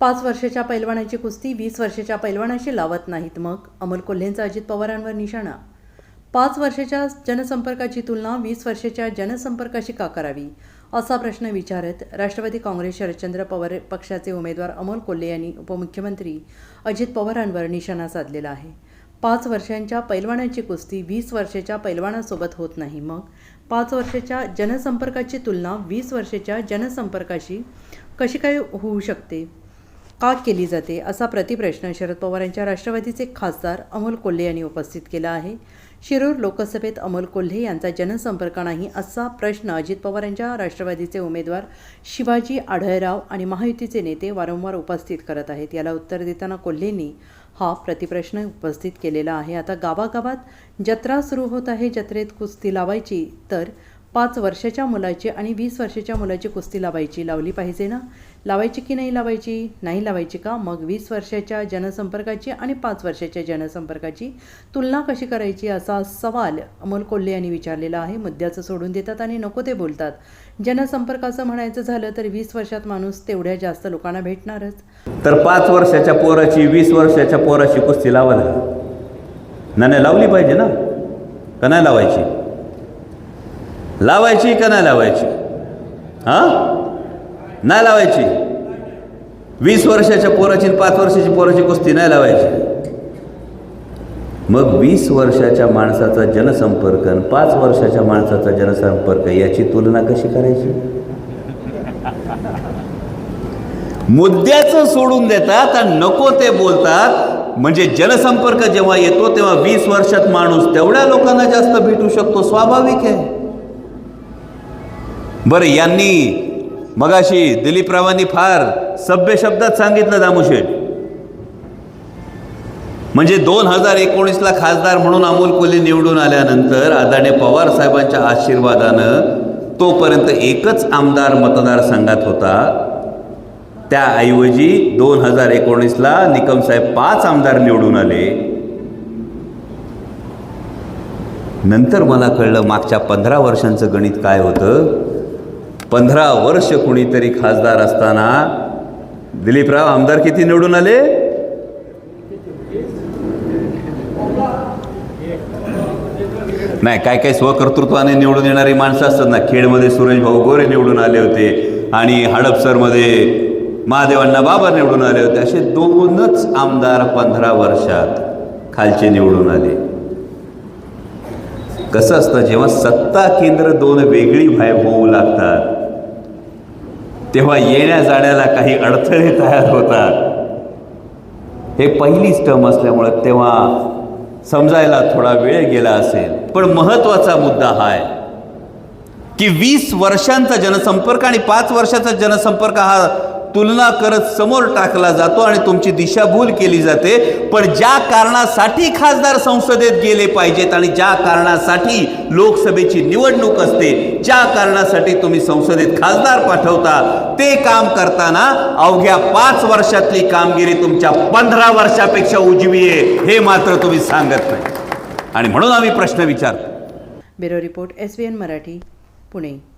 पाच वर्षाच्या पैलवानाची कुस्ती वीस वर्षाच्या पैलवानाशी लावत नाहीत मग. अमोल कोल्हेंचा अजित पवारांवर निशाणा. पाच वर्षाच्या जनसंपर्काची तुलना वीस वर्षाच्या जनसंपर्काशी का करावी? असा प्रश्न विचारत राष्ट्रवादी काँग्रेस शरदचंद्र पवार पक्षाचे उमेदवार अमोल कोल्हे यांनी उपमुख्यमंत्री अजित पवारांवर निशाणा साधलेला आहे. पाच वर्षांच्या पैलवानाची कुस्ती वीस वर्षाच्या पैलवानासोबत होत नाही मग. पाच वर्षाच्या जनसंपर्काची तुलना वीस वर्षाच्या जनसंपर्काशी कशी काय होऊ शकते? का केली जाते असा प्रतिप्रश्न शरद पवार यांच्या राष्ट्रवादीचे खासदार अमोल कोल्हे यांनी उपस्थित केला आहे. शिरूर लोकसभेत अमोल कोल्हे यांचा जनसंपर्क नाही असा प्रश्न अजित पवार यांच्या राष्ट्रवादीचे उमेदवार शिवाजी आढळराव आणि महायुतीचे नेते वारंवार उपस्थित करत आहेत. याला उत्तर देताना कोल्हेंनी हा प्रतिप्रश्न उपस्थित केलेला आहे. आता गावागावात जत्रा सुरू होत आहे. जत्रेत कुस्ती लावायची तर पाच वर्षाच्या मुलाची आणि वीस वर्षाच्या मुलाची कुस्ती लावायची. लावली पाहिजे ना? लावायची की नाही लावायची? नाही लावायची का? मग वीस वर्षाच्या जनसंपर्काची आणि पाच वर्षाच्या जनसंपर्काची तुलना कशी करायची असा सवाल अमोल कोल्हे यांनी विचारलेला आहे. मुद्द्याचं सोडून देतात आणि नको ते बोलतात. जनसंपर्काचं म्हणायचं झालं तर वीस वर्षात माणूस तेवढ्या जास्त लोकांना भेटणारच. तर पाच वर्षाच्या पोराची वीस वर्षाच्या पोराची कुस्ती लावा ना. नाही लावली पाहिजे ना? का नाही लावायची? लावायची का नाही लावायची? हां? नाही लावायची. वीस वर्षाच्या पोराची पाच वर्षाची पोराची कुस्ती नाही लावायची. मग वीस वर्षाच्या माणसाचा जनसंपर्क आणि पाच वर्षाच्या माणसाचा जनसंपर्क याची तुलना कशी करायची? मुद्द्याचं सोडून देतात आणि नको ते बोलतात. म्हणजे जनसंपर्क जेव्हा येतो तेव्हा वीस वर्षात माणूस तेवढ्या लोकांना जास्त भेटू शकतो स्वाभाविक आहे. बरं यांनी मगाशी दिलीपरावांनी फार सभ्य शब्दात सांगितलं दामुशेठ. म्हणजे दोन हजार एकोणीसला खासदार म्हणून अमोल कोल्हे निवडून आल्यानंतर आदरणीय पवार साहेबांच्या आशीर्वादानं तोपर्यंत एकच आमदार मतदारसंघात होता. त्याऐवजी दोन हजार एकोणीसला निकम साहेब पाच आमदार निवडून आले. नंतर मला कळलं मागच्या पंधरा वर्षांचं गणित काय होतं? पंधरा वर्ष कुणीतरी खासदार असताना दिलीपराव आमदार किती निवडून आले? नाही काय काय स्वकर्तृत्वाने निवडून येणारी माणसं असतात ना खेडमध्ये सुरेश भाऊ गोरे निवडून आले होते आणि हडपसरमध्ये महादेवांना बाबा निवडून आले होते. असे दोनच आमदार पंधरा वर्षात खालचे निवडून आले. कसं असतं जेव्हा सत्ता केंद्र दोन वेगळी व्हाय होऊ लागतात तेव्हा येण्या जाण्याला काही अडथळे तयार होतात. हे पहिलीच टर्म असल्यामुळं तेव्हा समजायला थोडा वेळ गेला असेल. पण महत्त्वाचा मुद्दा हा आहे की वीस वर्षांचा जनसंपर्क आणि पाच वर्षाचा जनसंपर्क हा तुलना करत समोर टाकला जातो आणि तुमची दिशाभूल केली जाते. पण ज्या कारणासाठी खासदार संसदेत गेले पाहिजेत आणि ज्या कारणासाठी लोकसभेची निवडणूक असते ज्या कारणासाठी तुम्ही संसदेत खासदार पाठवता ते काम करताना अवघ्या पाच वर्षातली कामगिरी तुमच्या पंधरा वर्षापेक्षा उजवी आहे हे मात्र तुम्ही सांगत नाही. आणि म्हणून आम्ही प्रश्न विचारतो. Bureau report S Marathi Pune.